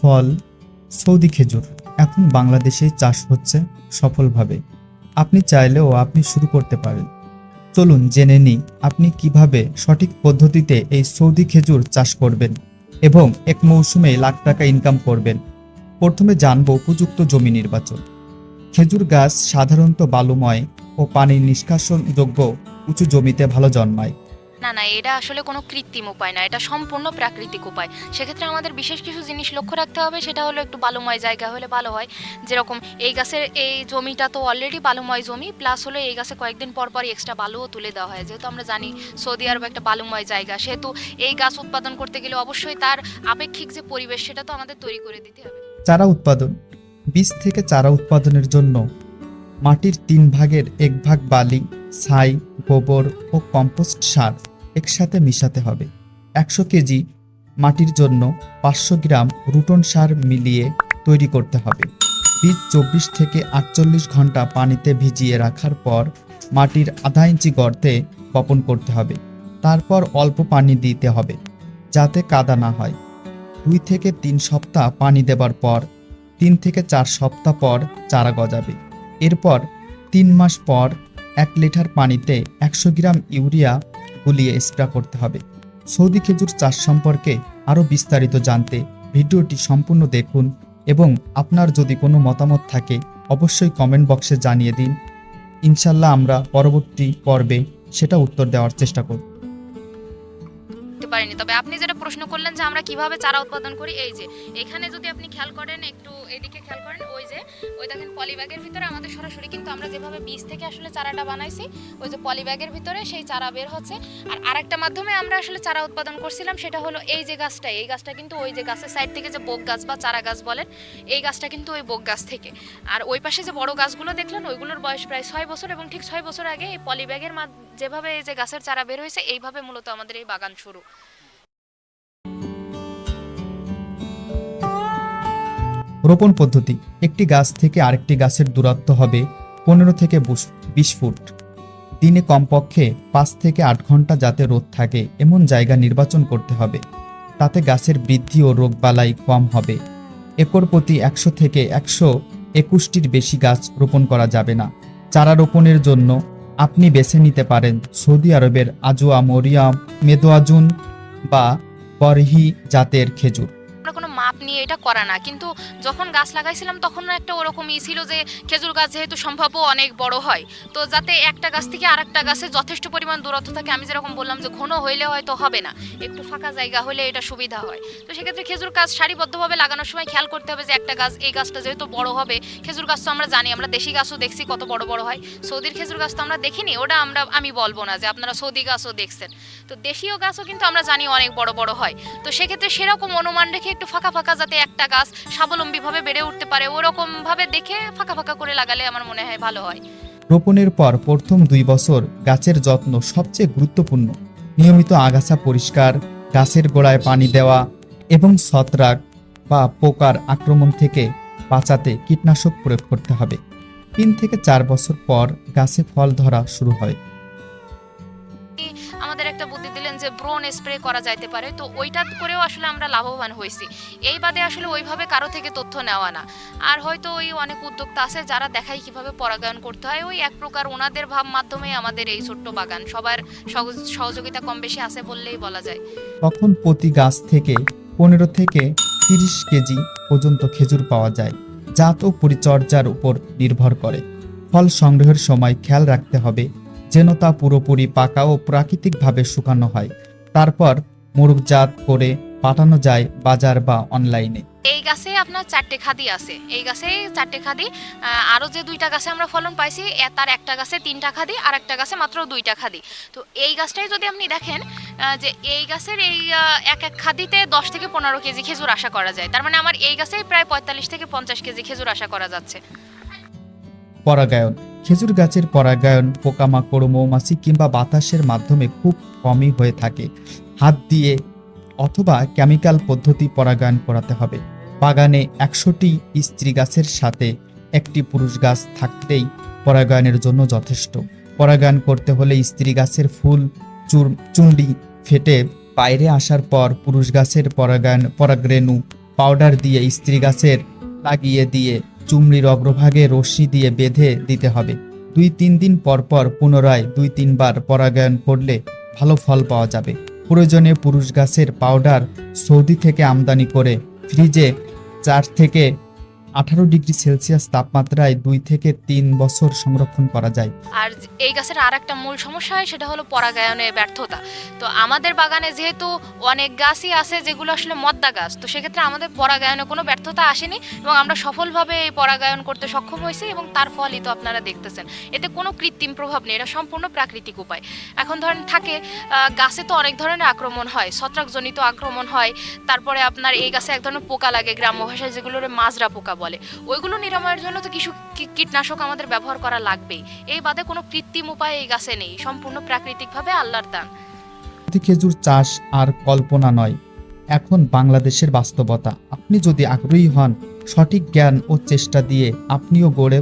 ফল Saudi খেজুর। এখন বাংলাদেশে চাষ হচ্ছে সফলভাবে। আপনি চাইলেও আপনি শুরু করতে পারেন। চলুন জেনে নিই আপনি কীভাবে সঠিক পদ্ধতিতে এই সৌদি খেজুর চাষ করবেন এবং এক মৌসুমে লাখ টাকা ইনকাম করবেন। প্রথমে জানব উপযুক্ত জমি নির্বাচন। খেজুর গাছ সাধারণত বালুময় ও পানির নিষ্কাশনযোগ্য উঁচু জমিতে ভালো জন্মায়। না না, এটা আসলে কোনো কৃত্রিম উপায় না, এটা সম্পূর্ণ প্রাকৃতিক উপায়। সেক্ষেত্রে আমাদের বিশেষ কিছু জিনিস লক্ষ্য রাখতে হবে, সেটা হলো একটু বালুময় জায়গা হলে ভালো হয়। যেরকম এই গাছের, এই জমিটা তো অলরেডি বালুময় জমি প্লাস হলো এই গাছে কয়েকদিন পর পরই এক্সট্রা বালুও তুলে দেওয়া হয়। যেহেতু আমরা জানি সৌদি আরব একটা বালুময় জায়গা, সেহেতু এই গাছ উৎপাদন করতে গেলে অবশ্যই তার আপেক্ষিক যে পরিবেশ, সেটা তো আমাদের তৈরি করে দিতে হবে। চারা উৎপাদন। বীজ থেকে চারা উৎপাদনের জন্য মাটির তিন ভাগের এক ভাগ বালি, ছাই, গোবর ও কম্পোস্ট সার। একসাথে মিশাতে হবে। একশো কেজি মাটির জন্য পাঁচশো গ্রাম রুটন সার মিলিয়ে তৈরি করতে হবে। বীজ চব্বিশ থেকে আটচল্লিশ ঘণ্টা পানিতে ভিজিয়ে রাখার পর মাটির আধা ইঞ্চি গর্তে বপন করতে হবে। তারপর অল্প পানি দিতে হবে, যাতে কাদা না হয়। দুই থেকে তিন সপ্তাহ পানি দেবার পর, তিন থেকে চার সপ্তাহ পর চারা গজাবে। এরপর তিন মাস পর এক লিটার পানিতে একশো গ্রাম ইউরিয়া গুলিয়ে স্প্রে করতে হবে। সৌদি খেজুর চাষ সম্পর্কে আরও বিস্তারিত জানতে ভিডিওটি সম্পূর্ণ দেখুন এবং আপনার যদি কোনো মতামত থাকে, অবশ্যই কমেন্ট বক্সে জানিয়ে দিন। ইনশাল্লাহ আমরা পরবর্তী পর্বে সেটা উত্তর দেওয়ার চেষ্টা করব। করতে পারিনি। তবে আপনি যেটা প্রশ্ন করলেন যে আমরা কীভাবে চারা উৎপাদন করি, এই যে, এখানে যদি আপনি খেয়াল করেন, একটু এদিকে খেয়াল করেন, ওই যে, ওই দেখেন পলিব্যাগের ভিতরে আমাদের সরাসরি কিন্তু আমরা যেভাবে বীজ থেকে আসলে চারাটা বানাইছি, ওই যে পলিব্যাগের ভিতরে সেই চারা বের হচ্ছে। আর আরেকটা মাধ্যমে আমরা আসলে চারা উৎপাদন করছিলাম সেটা হলো এই যে গাছটা এই গাছটা কিন্তু ওই যে গাছের সাইড থেকে যে বোক গাছ বা চারা গাছ বলেন, এই গাছটা কিন্তু ওই বোক গাছ থেকে। আর ওই পাশে যে বড় গাছগুলো দেখলেন, ওইগুলোর বয়স প্রায় ছয় বছর এবং ঠিক ছয় বছর আগে এই পলিব্যাগের যেভাবে এই যে গাছের চারা বের হয়েছে, এইভাবে মূলত আমাদের এই বাগান শুরু। রোপণ পদ্ধতি। একটি গাছ থেকে আরেকটি গাছের দূরত্ব হবে পনেরো থেকে বিশ ফুট দিনে কমপক্ষে পাঁচ থেকে আট ঘণ্টা যাতে রোদ থাকে, এমন জায়গা নির্বাচন করতে হবে। তাতে গাছের বৃদ্ধি ও রোগবালাই কম হবে। একর প্রতি একশো থেকে একশো একুশটির বেশি গাছ রোপণ করা যাবে না। চারা রোপণের জন্য আপনি বেছে নিতে পারেন সৌদি আরবের আজোয়া মরিয়াম, মেদোয়াজুন বা বরহি জাতের খেজুর। নিয়ে এটা করা না। কিন্তু যখন গাছ লাগাইছিলাম তখন একটা ওরকমই ছিল যে খেজুর গাছ যেহেতু সম্ভাব্য অনেক বড় হয়। তো যাতে একটা গাছ থেকে আরেকটা গাছে যথেষ্ট পরিমাণ দূরত্ব থাকে, আমি যেরকম বললাম যে ঘন হইলে হয়তো হবে না। একটু ফাঁকা জায়গা হলে এটা সুবিধা হয়। তো সেক্ষেত্রে খেজুর গাছ সারিবদ্ধভাবে লাগানোর সময় খেয়াল করতে হবে যে একটা গাছ, এই গাছটা যেহেতু বড় হবে, খেজুর গাছ তো আমরা জানি, আমরা দেশি গাছও দেখছি কত বড় বড় হয়। সৌদির খেজুর গাছ তো আমরা দেখিনি, ওটা আমরা, আমি বলব না যে আপনারা সৌদি গাছও দেখছেন। তো দেশীয় গাছও কিন্তু আমরা জানি অনেক বড় বড় হয়। তো সেক্ষেত্রে সেরকম অনুমান রেখে একটু ফাঁকা ফাঁকা যাতে একটা গাছ স্বাবলম্বীভাবে বেড়ে উঠতে পারে ওরকম ভাবে দেখে ফাঁকা ফাঁকা করে লাগালে আমার মনে হয় ভালো হয়। রোপণের পর প্রথম দুই বছর গাছের যত্ন সবচেয়ে গুরুত্বপূর্ণ। নিয়মিত আগাছা পরিষ্কার, গাছের গোড়ায় পানি দেওয়া এবং ছত্রাক বা পোকার আক্রমণ থেকে বাঁচাতে কীটনাশক প্রয়োগ করতে হবে। তিন থেকে চার বছর পর গাছে ফল ধরা শুরু হয়। যে ব্রোন স্প্রে করা যাইতে পারে, তো ওইটা করেও আসলে আমরা লাভবান হয়েছি এই বাদে আসলে ওইভাবে কারও থেকে তথ্য নেওয়া না। আর হয়তো ওই অনেক উদ্যোক্তা আছে যারা দেখায় কীভাবে পরাগায়ন করতে হয়, ওই এক প্রকার ওনাদের ভাব মাধ্যমে আমাদের এই ছোট্ট বাগান। সবার সহযোগিতা কম বেশি আছে বললেই বলা যায়। তখন প্রতি গাছ থেকে পনেরো থেকে তিরিশ কেজি পর্যন্ত খেজুর পাওয়া যায়, জাত ও পরিচর্যার উপর নির্ভর করে। ফল সংগ্রহের সময় খেয়াল রাখতে হবে যেন তা পুরোপুরি পাকা ও প্রাকৃতিকভাবে শুকানো হয়। তারপর মোরগজাত করে পাঠানো যায় বাজার বা অনলাইনে। এই গাছে আপনার চারটে খাদি আছে। এই গাছে চারটে খাদি আরও যে দুইটা গাছে আমরা ফলন পাইছি তার একটা গাছে তিনটা খাদি, আর একটা গাছে মাত্র দুইটা খাদি। তো এই গাছটাই যদি আপনি দেখেন যে এই গাছের এই এক এক খাদিতে দশ থেকে পনেরো কেজি খেজুর আশা করা যায়। তার মানে আমার এই গাছেই প্রায় পঁয়তাল্লিশ থেকে পঞ্চাশ কেজি খেজুর আশা করা যাচ্ছে। পরাগায়ন। খেজুর গাছের পরাগায়ন, পোকামাকড়, মৌমাছি কিংবা বাতাসের মাধ্যমে খুব কমই হয়ে থাকে। হাত দিয়ে অথবা কেমিক্যাল পদ্ধতি পরাগায়ন করাতে হবে। বাগানে একশোটি স্ত্রী গাছের সাথে একটি পুরুষ গাছ থাকতেই পরাগায়নের জন্য যথেষ্ট। পরাগায়ন করতে হলে স্ত্রী গাছের ফুল, চুর চুন্ডি ফেটে বাইরে আসার পর পুরুষ গাছের পরাগায়ন পরাগরেণু পাউডার দিয়ে স্ত্রী গাছের লাগিয়ে দিয়ে চুমড়ির অগ্রভাগে রশ্মি দিয়ে বেঁধে দিতে হবে। দুই তিন দিন পর পর পুনরায় দুই তিনবার পরাগায়ন করলে ভালো ফল পাওয়া যাবে। প্রয়োজনে পুরুষ গাছের পাউডার সৌদি থেকে আমদানি করে ফ্রিজে চার থেকে আঠারো ডিগ্রি সেলসিয়াস তাপমাত্রায় দুই থেকে তিন বছর সংরক্ষণ করা যায়। আর এই গাছের আর একটা মূল সমস্যা হয়, সেটা হলো পরাগায়নে ব্যর্থতা। তো আমাদের বাগানে যেহেতু অনেক গাছই আছে, যেগুলো আসলে মদ্দা গাছ, তো সেক্ষেত্রে আমাদের পরাগায়নে কোনো ব্যর্থতা আসেনি এবং আমরা সফলভাবে এই পরাগায়ন করতে সক্ষম হয়েছি এবং তার ফলই তো আপনারা দেখতেছেন। এতে কোনো কৃত্রিম প্রভাব নেই, এটা সম্পূর্ণ প্রাকৃতিক উপায়। এখন ধরেন থাকে গাছে তো অনেক ধরনের আক্রমণ হয়, ছত্রাকজনিত আক্রমণ হয়, তারপরে আপনার এই গাছে এক ধরনের পোকা লাগে গ্রাম্য ভাষায়, যেগুলোর মাজরা পোকা বলে। ওইগুলো নিরাময়ের জন্য তো কিছু কীটনাশক আমাদের ব্যবহার করা লাগবেই। এই বাদে কোনো কৃত্রিম উপায় এই গাছে নেই। সম্পূর্ণ প্রাকৃতিকভাবে আল্লাহর দান। খেজুর চাষ আর কল্পনা নয়, এখন বাংলাদেশের বাস্তবতা। আপনি যদি আগ্রহী হন, সঠিক জ্ঞান ও চেষ্টা দিয়ে আপনিও গড়ে,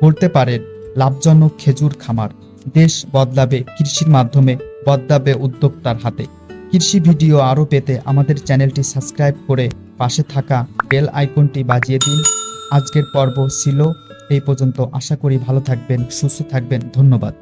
গড়তে পারেন লাভজনক খেজুর খামার। দেশ বদলাবে কৃষির মাধ্যমে, বদলাবে উদ্যোক্তার হাতে। কৃষি ভিডিও আরও পেতে আমাদের চ্যানেলটি সাবস্ক্রাইব করে পাশে থাকা বেল আইকনটি বাজিয়ে দিন। আজকের পর্ব ছিল এই পর্যন্ত। আশা করি ভালো থাকবেন সুস্থ থাকবেন। ধন্যবাদ।